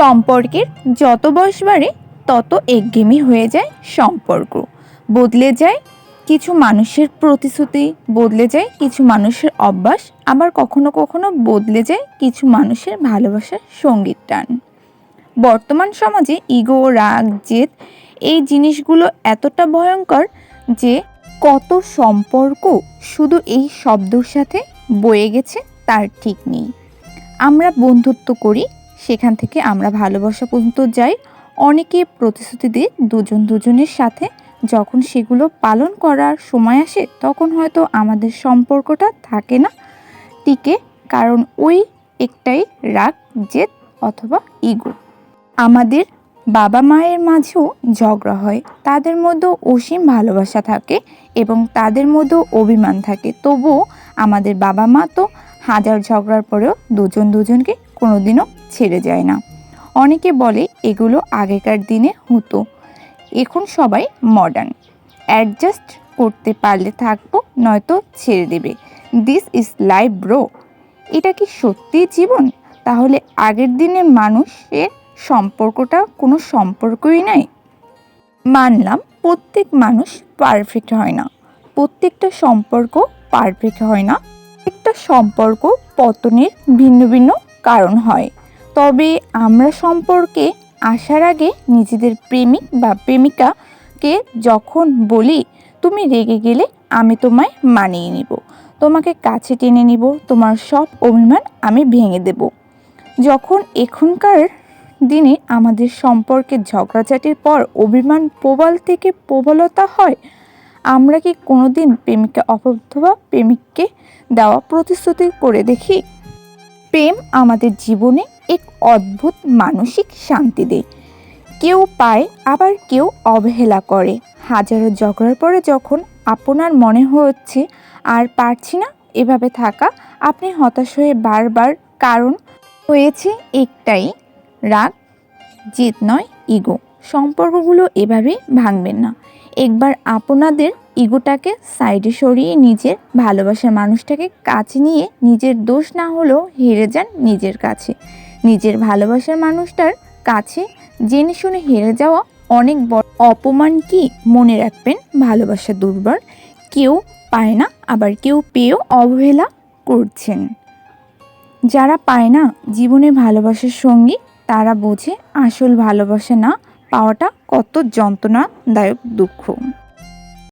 সম্পর্কের যত বয়স বাড়ে, তত একঘেমি হয়ে যায় সম্পর্ক। বদলে যায় কিছু মানুষের প্রতিশ্রুতি, বদলে যায় কিছু মানুষের অভ্যাস, আবার কখনো কখনো বদলে যায় কিছু মানুষের ভালোবাসার সংগীত টান। বর্তমান সমাজে ইগো, রাগ, জেদ এই জিনিসগুলো এতটা ভয়ঙ্কর যে কত সম্পর্ক শুধু এই শব্দর সাথে বয়ে গেছে তার ঠিক নেই। আমরা বন্ধুত্ব করি সেখান থেকে আমরা ভালোবাসা পর্যন্ত যাই। অনেকে প্রতিশ্রুতি দিয়ে দুজন দুজনের সাথে। যখন সেগুলো পালন করার সময় আসে, তখন হয়তো আমাদের সম্পর্কটা থাকে না, টিকে। কারণ ওই একটাই রাগ, জেদ অথবা ইগো আমাদের বাবা মায়ের মাঝেও ঝগড়া হয়। তাদের মধ্যেও অসীম ভালোবাসা থাকে এবং তাদের মধ্যেও অভিমান থাকে। তবুও আমাদের বাবা মা তো হাজার ঝগড়ার পরেও দুজন দুজনকে কোনোদিনও ছেড়ে যায় না। অনেকে বলে এগুলো আগেকার দিনে হতো। এখন সবাই মডার্ন অ্যাডজাস্ট করতে পারলে থাকব, নয়তো ছেড়ে দেবে। দিস ইজ লাইফ ব্রো এটা কি সত্যিই জীবন? তাহলে আগের দিনের মানুষের সম্পর্কটা কোনো সম্পর্কই নাই। মানলাম প্রত্যেক মানুষ পারফেক্ট হয় না। প্রত্যেকটা সম্পর্ক পারফেক্ট হয় না। একটা সম্পর্ক পতনের ভিন্ন ভিন্ন কারণ হয়। তবে আমরা সম্পর্কে আসার আগে নিজেদের প্রেমিক বা প্রেমিকাকে যখন বলি, তুমি রেগে গেলে আমি তোমায় মানিয়ে নিব। তোমাকে কাছে টেনে নিব, তোমার সব অভিমান আমি ভেঙে দেব। যখন এখনকার দিনে আমাদের সম্পর্কে ঝগড়াঝাটির পর অভিমান প্রবল থেকে প্রবলতা হয়, আমরা কি কোনোদিন প্রেমিকা অথবা প্রেমিককে দেওয়া প্রতিশ্রুতি করে দেখি? প্রেম আমাদের জীবনে এক অদ্ভুত মানসিক শান্তি দেয়। কেউ পায়, আবার কেউ অবহেলা করে। হাজারো ঝগড়ার পরে যখন আপনার মনে হচ্ছে, আর পারছি না এভাবে থাকা, আপনি হতাশ হয়ে বারবার কারণ হয়েছে একটাই, রাগ, জেদ নয়, ইগো। সম্পর্কগুলো এভাবে ভাঙবেন না। একবার আপনাদের ইগোটাকে সাইডে সরিয়ে নিজের ভালোবাসার মানুষটাকে কাছে নিয়ে নিজের দোষ না হলেও হেরে যান নিজের কাছে। নিজের ভালোবাসার মানুষটার কাছে জেনে শুনে হেরে যাওয়া অনেক বড় অপমান কি মনে রাখবেন ভালোবাসা দুর্বল কেউ পায় না, আবার কেউ পেয়েও অবহেলা করছেন। যারা পায় না জীবনে ভালোবাসার সঙ্গী, তারা বোঝে আসল ভালোবাসা না পাওয়াটা কত যন্ত্রণাদায়ক দুঃখ।